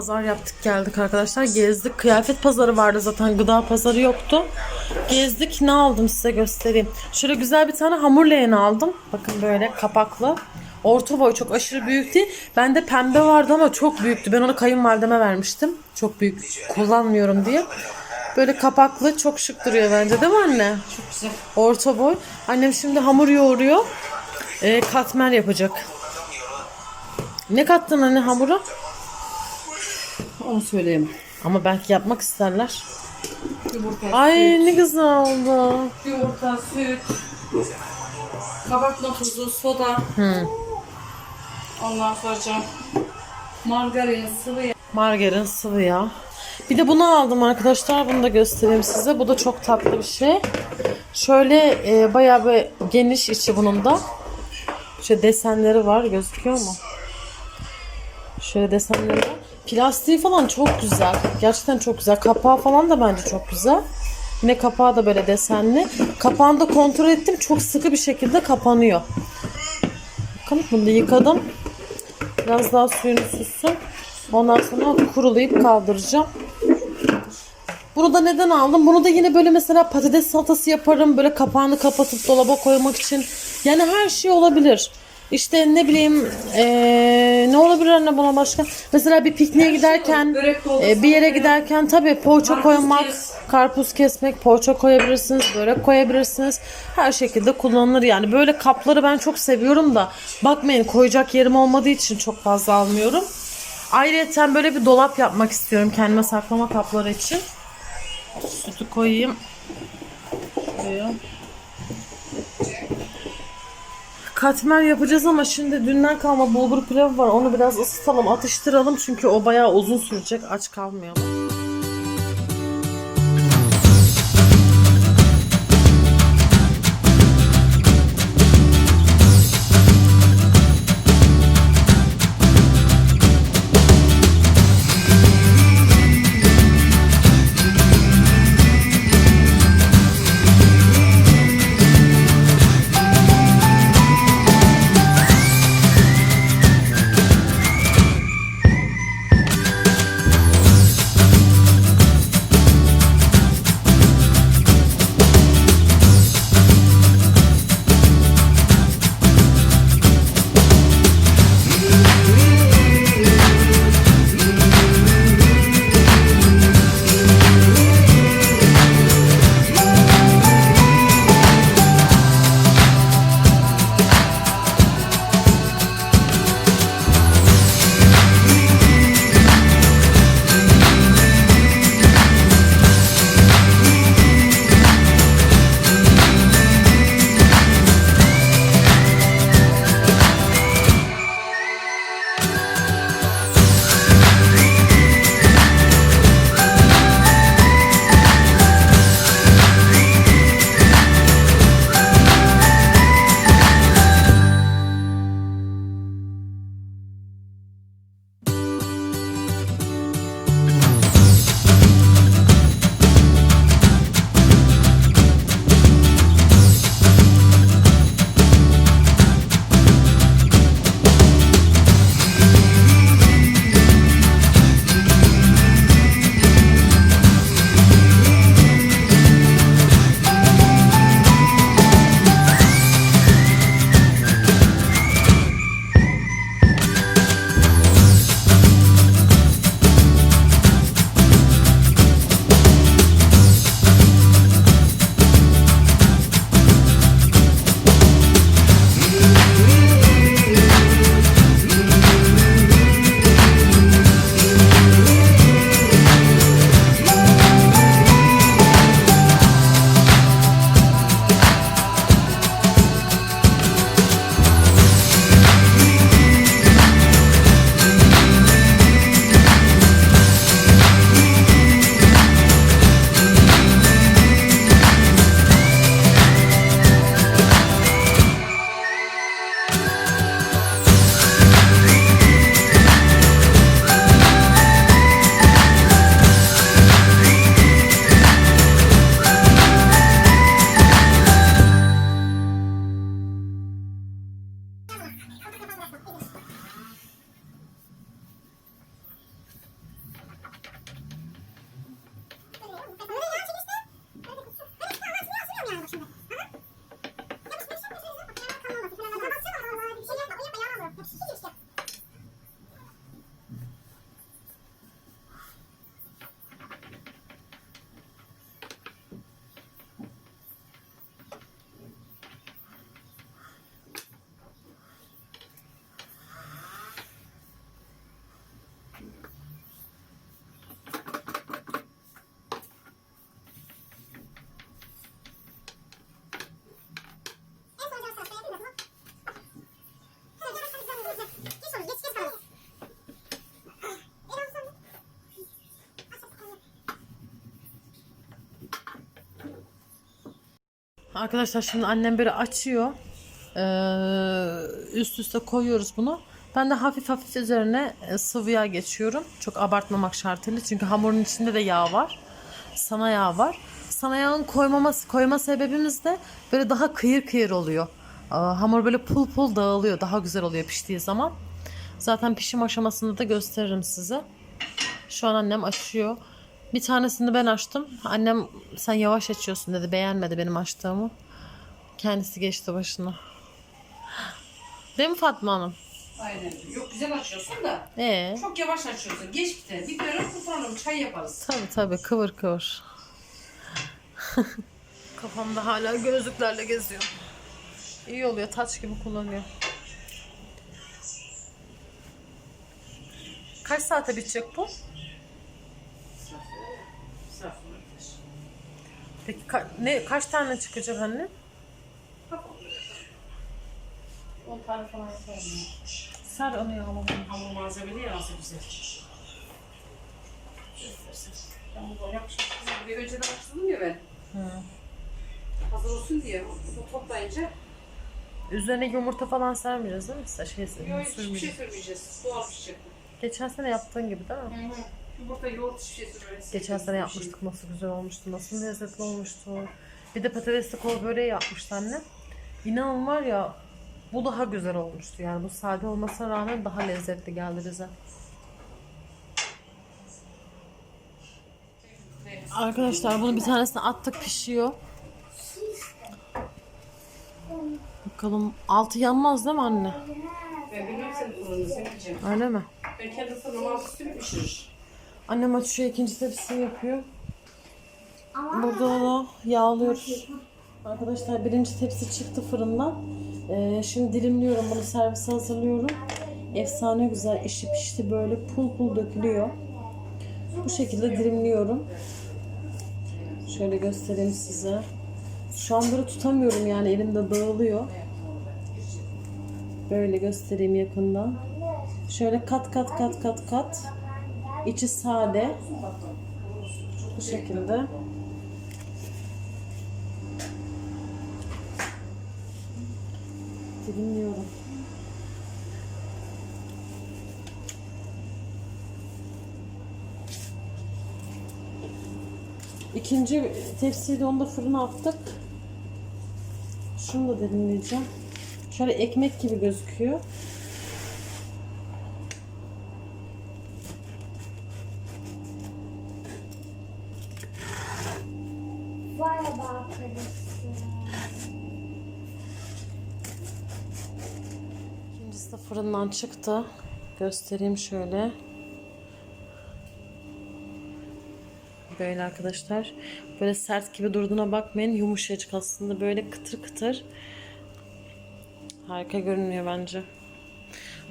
Pazar yaptık geldik arkadaşlar. Gezdik. Kıyafet pazarı vardı zaten. Gıda pazarı yoktu. Gezdik. Ne aldım size göstereyim. Şöyle güzel bir tane hamur leğeni aldım. Bakın böyle kapaklı. Orta boy çok aşırı büyük değil. Bende pembe vardı ama çok büyüktü. Ben onu kayınvalideme vermiştim. Çok büyük kullanmıyorum diye. Böyle kapaklı çok şık duruyor bence değil mi anne? Çok güzel. Orta boy. Annem şimdi hamur yoğuruyor. Ee, katmer yapacak. Ne kattın anne hamura? Onu söyleyemem. Ama belki yapmak isterler. Yumurta, Ay süt, ne güzel oldu. yumurta, süt, kabartma tuzu, soda. Hı. Ondan sonra margarin, sıvı yağ. Margarin, sıvı yağ. Bir de bunu aldım arkadaşlar. Bunu da göstereyim size. Bu da çok tatlı bir şey. Şöyle e, bayağı bir geniş içi bunun da. Şöyle desenleri var. Gözüküyor mu? Şöyle desenleri var. Plastiği falan çok güzel. Gerçekten çok güzel. Kapağı falan da bence çok güzel. Yine kapağı da böyle desenli. Kapağını da kontrol ettim. Çok sıkı bir şekilde kapanıyor. Bakın bunu da yıkadım. Biraz daha suyunu süssün. Ondan sonra kurulayıp kaldıracağım. Bunu da neden aldım? Bunu da yine böyle mesela patates salatası yaparım. Böyle kapağını kapatıp dolaba koymak için. Yani her şey olabilir. İşte ne bileyim eee, ne olabilir anne buna başka? Mesela bir pikniğe giderken Börek dolması e, bir yere giderken tabii poğaça Karpuz koymak, kes. karpuz kesmek, poğaça koyabilirsiniz, börek koyabilirsiniz. Her şekilde kullanılır yani. Böyle kapları ben çok seviyorum da bakmayın koyacak yerim olmadığı için çok fazla almıyorum. Ayrıca böyle bir dolap yapmak istiyorum kendime saklama kapları için. Sütü koyayım. Şuraya. Katmer yapacağız ama şimdi dünden kalma bulgur pilavı var. Onu biraz ısıtalım, atıştıralım. Çünkü o bayağı uzun sürecek. Aç kalmayalım. Arkadaşlar şimdi annem böyle açıyor. Ee, üst üste koyuyoruz bunu. Ben de hafif hafif üzerine e, sıvı yağ geçiyorum. Çok abartmamak şartıyla. Çünkü hamurun içinde de yağ var. Sana yağ var. Sana yağın koymaması, koyma sebebimiz de böyle daha kıyır kıyır oluyor. Aa, hamur böyle pul pul dağılıyor. Daha güzel oluyor piştiği zaman. Zaten pişim aşamasında da gösteririm size. Şu an annem açıyor. Bir tanesini ben açtım. Annem sen yavaş açıyorsun dedi. Beğenmedi benim açtığımı. Kendisi geçti başına. Değil mi Fatma Hanım? Aynen. Yok güzel açıyorsun da. Ee, Çok yavaş açıyorsun. Geç biter. Bir kere kurtaralım. Çay yaparız. tabii tabii kıvır kıvır. Kafamda hala gözlüklerle geziyor. İyi oluyor. Taç gibi kullanıyor. Kaç saate bitecek bu? Peki ka- ne kaç tane çıkacak anne? 10 tane falan yaparım. Ser onu yağlama. Hamur malzemeli ya nasıl güzel. Ben bu yapmışım. Bir önceden açtım ya ben. Hazır olsun diye. Bu toplayınca Üzerine yumurta falan sermeyeceğiz değil mi? Şey, yok hiçbir şey sürmeyeceğiz. Doğal pişecek. Geçen sene yaptığın gibi değil mi? Yumurta, yoğurt şey sürmeyiz. Geçen sene yapmıştık nasıl güzel olmuştu, nasıl lezzetli olmuştu. Bir de patatesli kol böreği yapmıştı anne. İnanın var ya bu daha güzel olmuştu yani bu sade olmasına rağmen daha lezzetli geldi bize. Arkadaşlar bunu bir tanesine attık pişiyor. Bakalım altı yanmaz değil mi anne? Ben senin fırını. Öyle mi? Ben kendi fırınıma altı üstünü pişirir. Annem açıyor ikinci tepsisini yapıyor. Burada da yağlıyoruz. Arkadaşlar birinci tepsi çıktı fırından. Ee, şimdi dilimliyorum bunu servise hazırlıyorum. Efsane güzel işi pişti böyle pul pul dökülüyor. Bu şekilde dilimliyorum. Şöyle göstereyim size. Şu an böyle tutamıyorum yani elimde dağılıyor. Böyle göstereyim yakından. Şöyle kat kat kat kat kat. İçi sade. Bu şekilde. Dilimliyorum. İkinci tepsiyi de onu da fırına attık. Şunu da dilimleyeceğim. Şöyle ekmek gibi gözüküyor. Vay arkadaşlar. Fırından çıktı. Göstereyim şöyle. Böyle arkadaşlar. Böyle sert gibi durduğuna bakmayın. Yumuşacık aslında. Böyle kıtır kıtır. Harika görünüyor bence.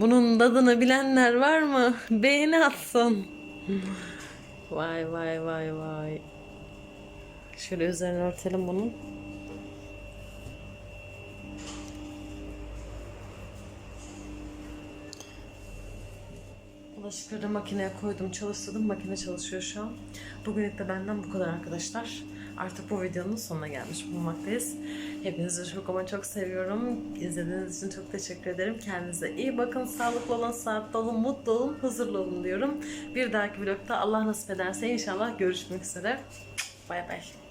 Bunun tadını bilenler var mı? Beğeni atsın. Vay vay vay vay. Şöyle üzerine örtelim bunun. Bulaşıkları makineye koydum, çalıştırdım. Makine çalışıyor şu an. Bugünlük de benden bu kadar arkadaşlar. Artık bu videonun sonuna gelmiş bulunmaktayız. Hepinizi çok ama çok seviyorum. İzlediğiniz için çok teşekkür ederim. Kendinize iyi bakın, sağlıklı olun, sağlıklı olun, mutlu olun, huzurlu olun diyorum. Bir dahaki vlogda Allah nasip ederse inşallah görüşmek üzere. Bay bay.